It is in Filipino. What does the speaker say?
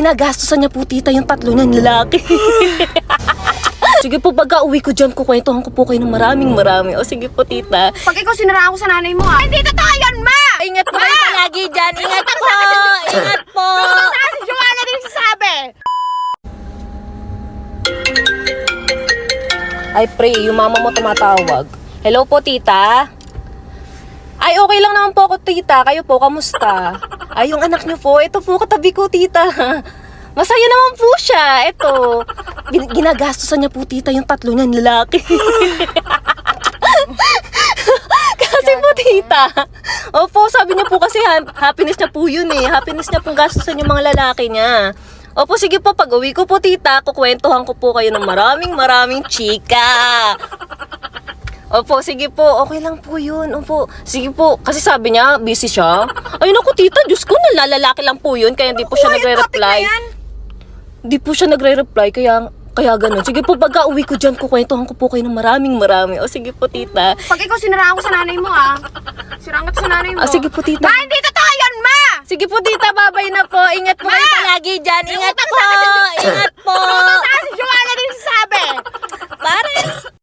Ginagastosan niya po tita yung tatlo niyang lalaki. sige po, pagka uwi ko dyan, kukwentuhan ko po kayo ng maraming marami. O sige po tita. Pag ikaw siniraan ko sa nanay mo, ah. Hindi totoo yun, ma! Ingat po kayo palagi dyan. Ingat po. Ingat po. Saka si Joanna din sasabi! Ay, pre, yung mama mo tumatawag. Hello po, tita? Ay, okay lang naman po ako, tita. Kayo po, kamusta? Ay, yung anak niyo po, ito po, katabi ko, tita. Masaya naman po siya. Ito, gin- ginagastosan niya po, tita, yung tatlo niyang lalaki. kasi po, tita. Opo, sabi niya po kasi ha- happiness niya po yun eh. Happiness niya pong gastosan yung mga lalaki niya. Opo, sige po, pag uwi ko po, tita, kukwentuhan ko po kayo ng maraming maraming chika. Opo, sige po, okay lang po yun. Opo, sige po, kasi sabi niya, busy siya. Ay naku, tita, Diyos ko, nalalaki lang po yun, kaya hindi po siya nagre-reply. Hindi po siya nagre-reply, kaya kaya ganun. Sige po, pagka uwi ko dyan, kukwentuhan ko po kayo ng maraming marami. O sige po, tita. Pag ikaw siniraan ko sa nanay mo, ah. Siraan ka sa nanay mo. Ah, sige po, tita. Ma, hindi totoo yun, ma! Sige po, tita, babay na po. Ingat po kayo palagi dyan. Ingat po.